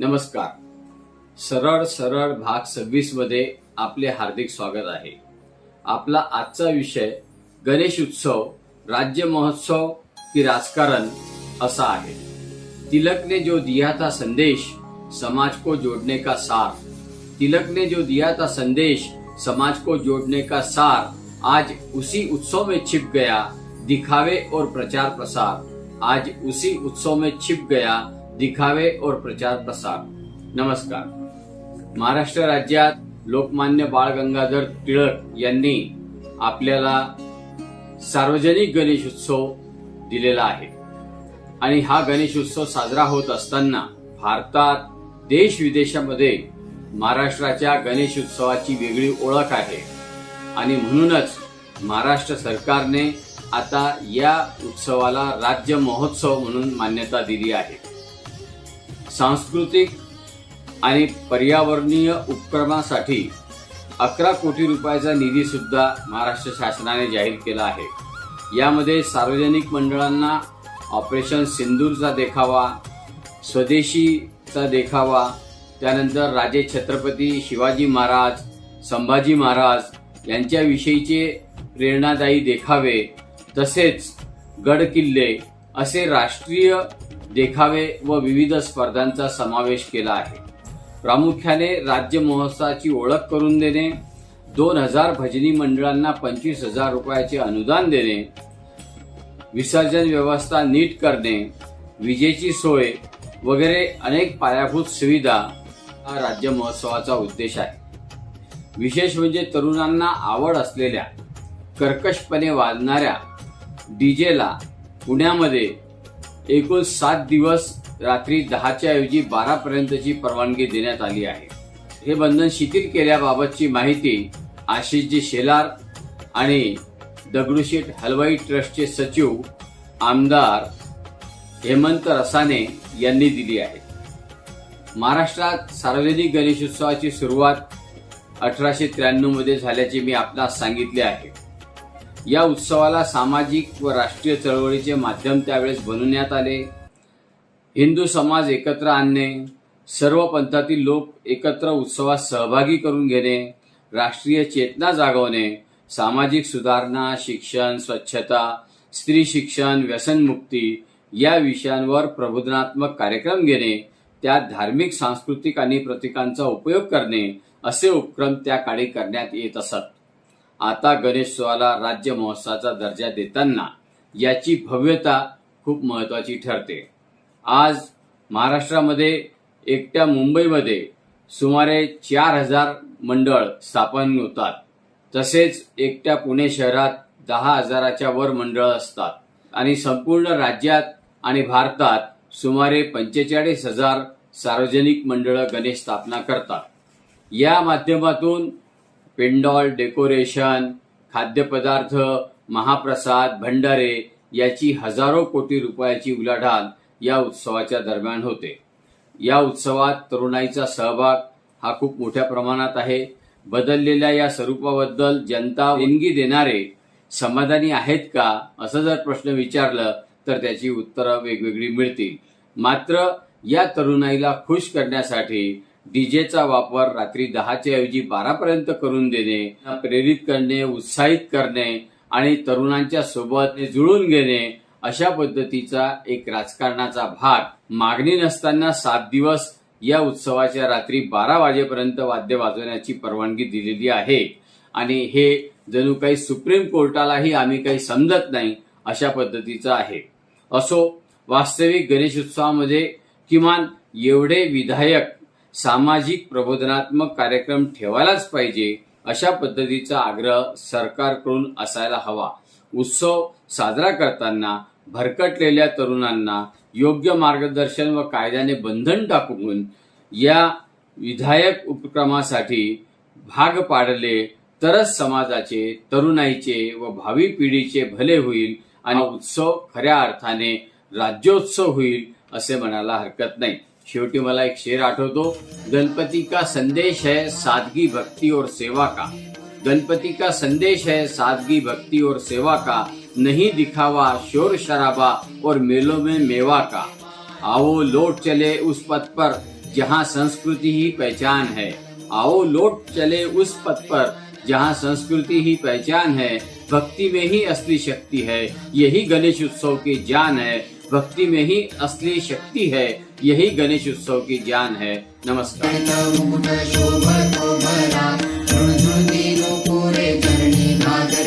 नमस्कार. सरळ सरळ भाग सव्वीसमध्ये आपले हार्दिक स्वागत आहे. आपला आजचा विषय गणेश उत्सव राज्य महोत्सव की राजकारण असा आहे. तिलक ने जो दिया था संदेश समाज को जोड़ने का सार तिलक ने जो दिया था संदेश समाज को जोड़ने का सार आज उसी उत्सव में छिप गया दिखावे और प्रचार प्रसार. आज उसी उत्सव में छिप गया दिखावे और प्रचार प्रसार। नमस्कार। महाराष्ट्र राज्यात लोकमान्य बाळ गंगाधर टिळक यांनी आपल्याला सार्वजनिक गणेश उत्सव दिलेला आहे आणि हा गणेश उत्सव साजरा होत असताना भारतात देश विदेशामध्ये महाराष्ट्राच्या गणेश उत्सवाची वेगळी ओळख आहे आणि म्हणूनच महाराष्ट्र सरकारने आता या उत्सवाला राज्य महोत्सव म्हणून मान्यता दिली आहे. सांस्कृतिक आणि पर्यावरणीय उपक्रमासाठी अकरा कोटी रुपयाचा निधीसुद्धा महाराष्ट्र शासनाने जाहीर केला आहे. यामध्ये सार्वजनिक मंडळांना ऑपरेशन सिंदूरचा देखावा स्वदेशीचा देखावा त्यानंतर राजे छत्रपती शिवाजी महाराज संभाजी महाराज यांच्याविषयीचे प्रेरणादायी देखावे तसेच गड किल्ले असे राष्ट्रीय देखावे व विविध स्पर्धांचा समावेश केला आहे. प्रामुख्याने राज्य महोत्सवाची ओळख करून देणे दोन हजार भजनी मंडळांना पंचवीस हजार रुपयाचे अनुदान देणे विसर्जन व्यवस्था नीट करणे विजेची सोय वगैरे अनेक पायाभूत सुविधा हा राज्य महोत्सवाचा उद्देश आहे. विशेष म्हणजे तरुणांना आवड असलेल्या कर्कशपणे वाजणाऱ्या डीजेला पुण्यामध्ये एकूण सात दिवस रात्री दहाच्या ऐवजी बारा पर्यंतची परवानगी देण्यात आली आहे. हे बंधन शिथिल केल्याबाबतची माहिती आशिषजी शेलार आणि दगडूशेठ हलवाई ट्रस्टचे सचिव आमदार हेमंत रसाने यांनी दिली आहे. महाराष्ट्रात सार्वजनिक गणेशोत्सवाची सुरुवात अठराशे त्र्याण्णवमध्ये झाल्याचे मी आपणास सांगितले आहे. या उत्सवाला सामाजिक व राष्ट्रीय चळवळीचे माध्यम त्यावेळेस बनवण्यात आले. हिंदू समाज एकत्र आणणे सर्व पंथातील लोक एकत्र उत्सवात सहभागी करून घेणे राष्ट्रीय चेतना जागवणे सामाजिक सुधारणा शिक्षण स्वच्छता स्त्री शिक्षण व्यसनमुक्ती या विषयांवर प्रबोधनात्मक कार्यक्रम घेणे त्यात धार्मिक सांस्कृतिक आणि प्रतीकांचा उपयोग करणे असे उपक्रम त्या काळी करण्यात येत असत. आता गणेशोत्सवाला राज्य महोत्सवाचा दर्जा देताना याची भव्यता खूप महत्वाची ठरते. आज महाराष्ट्रामध्ये एकट्या मुंबईमध्ये सुमारे चार हजार मंडळ स्थापन होतात. तसेच एकट्या पुणे शहरात दहा हजाराच्या वर मंडळ असतात. आणि संपूर्ण राज्यात आणि भारतात सुमारे पंचेचाळीस हजार सार्वजनिक मंडळं गणेश स्थापना करतात. या माध्यमातून पेंडॉल डेकोरेशन खाद्यपदार्थ महाप्रसाद भंडारे याची हजारो कोटी रुपयाची उलाढाल या उत्सवाच्या दरम्यान होते. या उत्सवात तरुणाईचा सहभाग हा खूप मोठ्या प्रमाणात आहे. बदललेल्या या स्वरूपाबद्दल जनता देणगी देणारे समाधानी आहेत का असं जर प्रश्न विचारलं तर त्याची उत्तरं वेगवेगळी मिळतील. मात्र या तरुणाईला खुश करण्यासाठी डीजेचा वापर रात्री दहाच्या ऐवजी बारापर्यंत करून देणे प्रेरित करणे उत्साहित करणे आणि तरुणांच्या सोबत जुळून घेणे अशा पद्धतीचा एक राजकारणाचा भाग. मागणी नसताना सात दिवस या उत्सवाच्या रात्री बारा वाजेपर्यंत वाद्य वाजवण्याची परवानगी दिलेली आहे. आणि हे जणू काही सुप्रीम कोर्टालाही आम्ही काही समजत नाही अशा पद्धतीचं आहे. असो वास्तविक गणेशोत्सवामध्ये किमान एवढे विधायक सामाजिक प्रबोधनात्मक कार्यक्रम ठेवायलाच पाहिजे अशा पद्धतीचा आग्रह सरकारकडून असायला हवा. उत्सव साजरा करताना भरकटलेल्या तरुणांना योग्य मार्गदर्शन व कायद्याने बंधन टाकून या विधायक उपक्रमासाठी भाग पाडले तरच समाजाचे तरुणाईचे व भावी पिढीचे भले होईल आणि उत्सव खऱ्या अर्थाने राज्योत्सव होईल असे म्हणायला हरकत नाही. शेवटी मला एक शेर आठवतो गणपति का संदेश है सादगी, भक्ति और सेवा का। गणपति का संदेश है सादगी, भक्ति और सेवा का। नहीं दिखावा शोर शराबा और मेलों में मेवा का। आओ लौट चले उस पथ पर जहाँ संस्कृति ही पहचान है। आओ लौट चले उस पथ पर जहाँ संस्कृति ही पहचान है। भक्ति में ही असली शक्ति है। यही गणेश उत्सव की जान है। भक्ति में ही असली शक्ति है यही गणेश उत्सव की ज्ञान है। नमस्कार।